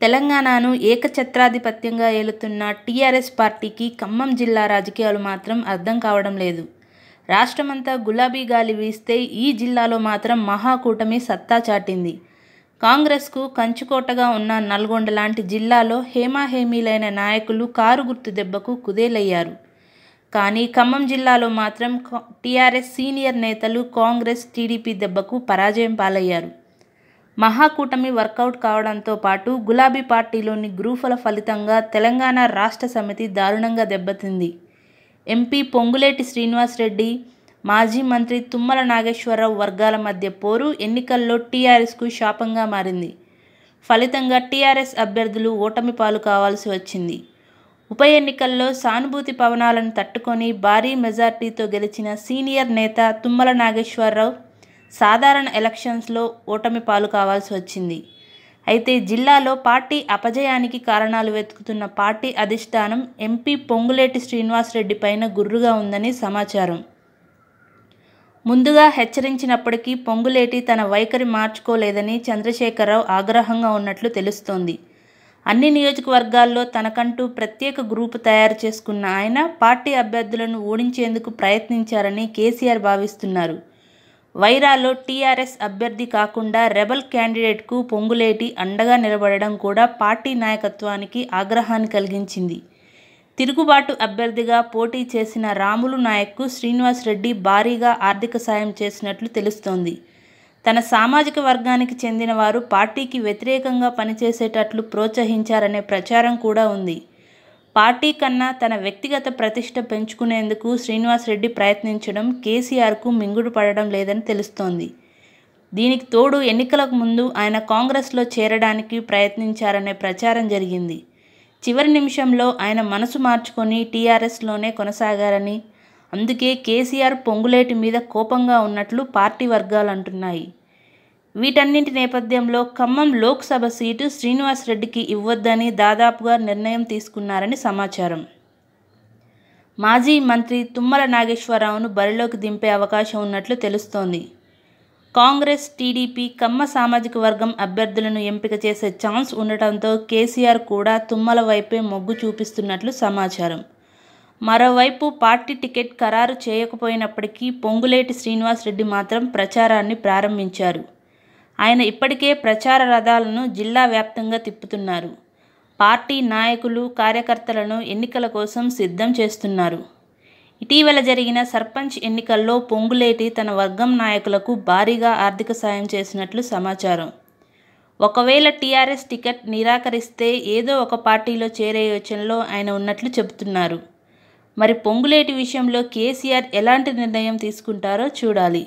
తెలంగాణను ఏకఛత్రాధిపత్యంగా ఏలుతున్న టీఆర్ఎస్ పార్టీకి ఖమ్మం జిల్లా రాజకీయాలు మాత్రం అర్థం కావడం లేదు. రాష్ట్రమంతా గులాబీ గాలి వీస్తే ఈ జిల్లాలో మాత్రం మహాకూటమి సత్తా చాటింది. కాంగ్రెస్కు కంచుకోటగా ఉన్న నల్గొండ లాంటి జిల్లాలో హేమాహేమీలైన నాయకులు కారు గుర్తు దెబ్బకు కుదేలయ్యారు. కానీ ఖమ్మం జిల్లాలో మాత్రం టీఆర్ఎస్ సీనియర్ నేతలు కాంగ్రెస్ టీడీపీ దెబ్బకు పరాజయం పాలయ్యారు. మహాకూటమి వర్కౌట్ కావడంతో పాటు గులాబీ పార్టీలోని గ్రూపుల ఫలితంగా తెలంగాణ రాష్ట్ర సమితి దారుణంగా దెబ్బతింది. ఎంపీ పొంగులేటి శ్రీనివాసరెడ్డి మాజీ మంత్రి తుమ్మల నాగేశ్వరరావు వర్గాల మధ్య పోరు ఎన్నికల్లో టీఆర్ఎస్కు శాపంగా మారింది. ఫలితంగా టీఆర్ఎస్ అభ్యర్థులు ఓటమి పాలు కావాల్సి వచ్చింది. ఉప ఎన్నికల్లో సానుభూతి పవనాలను తట్టుకొని భారీ మెజార్టీతో గెలిచిన సీనియర్ నేత తుమ్మల నాగేశ్వరరావు సాధారణ ఎలక్షన్స్లో ఓటమి పాలు కావాల్సి వచ్చింది. అయితే జిల్లాలో పార్టీ అపజయానికి కారణాలు వెతుకుతున్న పార్టీ అధిష్టానం ఎంపీ పొంగులేటి శ్రీనివాసరెడ్డి పైన గుర్రుగా ఉందని సమాచారం. ముందుగా హెచ్చరించినప్పటికీ పొంగులేటి తన వైఖరి మార్చుకోలేదని చంద్రశేఖరరావు ఆగ్రహంగా ఉన్నట్లు తెలుస్తోంది. అన్ని నియోజకవర్గాల్లో తనకంటూ ప్రత్యేక గ్రూపు తయారు చేసుకున్న ఆయన పార్టీ అభ్యర్థులను ఓడించేందుకు ప్రయత్నించారని కేసీఆర్ భావిస్తున్నారు. వైరాలో టీఆర్ఎస్ అభ్యర్థి కాకుండా రెబల్ క్యాండిడేట్కు పొంగులేటి అండగా నిలబడడం కూడా పార్టీ నాయకత్వానికి ఆగ్రహాన్ని కలిగించింది. తిరుగుబాటు అభ్యర్థిగా పోటీ చేసిన రాములు నాయక్కు శ్రీనివాస్ రెడ్డి భారీగా ఆర్థిక సాయం చేసినట్లు తెలుస్తోంది. తన సామాజిక వర్గానికి చెందిన వారు పార్టీకి వ్యతిరేకంగా పనిచేసేటట్లు ప్రోత్సహించారనే ప్రచారం కూడా ఉంది. పార్టీ కన్నా తన వ్యక్తిగత ప్రతిష్ట పెంచుకునేందుకు శ్రీనివాసరెడ్డి ప్రయత్నించడం కేసీఆర్కు మింగుడు పడడం లేదని తెలుస్తోంది. దీనికి తోడు ఎన్నికలకు ముందు ఆయన కాంగ్రెస్లో చేరడానికి ప్రయత్నించారనే ప్రచారం జరిగింది. చివరి నిమిషంలో ఆయన మనసు మార్చుకొని టీఆర్ఎస్లోనే కొనసాగారని అందుకే కేసీఆర్ పొంగులేటి మీద కోపంగా ఉన్నట్లు పార్టీ వర్గాలు అంటున్నాయి. వీటన్నింటి నేపథ్యంలో ఖమ్మం లోక్సభ సీటు శ్రీనివాసరెడ్డికి ఇవ్వొద్దని దాదాపుగా నిర్ణయం తీసుకున్నారని సమాచారం. మాజీ మంత్రి తుమ్మల నాగేశ్వరరావును బరిలోకి దింపే అవకాశం ఉన్నట్లు తెలుస్తోంది. కాంగ్రెస్ టీడీపీ కమ్మ సామాజిక వర్గం అభ్యర్థులను ఎంపిక చేసే ఛాన్స్ ఉండటంతో కేసీఆర్ కూడా తుమ్మల వైపే మొగ్గు చూపిస్తున్నట్లు సమాచారం. మరోవైపు పార్టీ టికెట్ ఖరారు చేయకపోయినప్పటికీ పొంగులేటి శ్రీనివాసరెడ్డి మాత్రం ప్రచారాన్ని ప్రారంభించారు. ఆయన ఇప్పటికే ప్రచార రథాలను జిల్లా వ్యాప్తంగా తిప్పుతున్నారు. పార్టీ నాయకులు కార్యకర్తలను ఎన్నికల కోసం సిద్ధం చేస్తున్నారు. ఇటీవల జరిగిన సర్పంచ్ ఎన్నికల్లో పొంగులేటి తన వర్గం నాయకులకు భారీగా ఆర్థిక సాయం చేసినట్లు సమాచారం. ఒకవేళ టీఆర్ఎస్ టికెట్ నిరాకరిస్తే ఏదో ఒక పార్టీలో చేరే యోచనలో ఆయన ఉన్నట్లు చెబుతున్నారు. మరి పొంగులేటి విషయంలో కేసీఆర్ ఎలాంటి నిర్ణయం తీసుకుంటారో చూడాలి.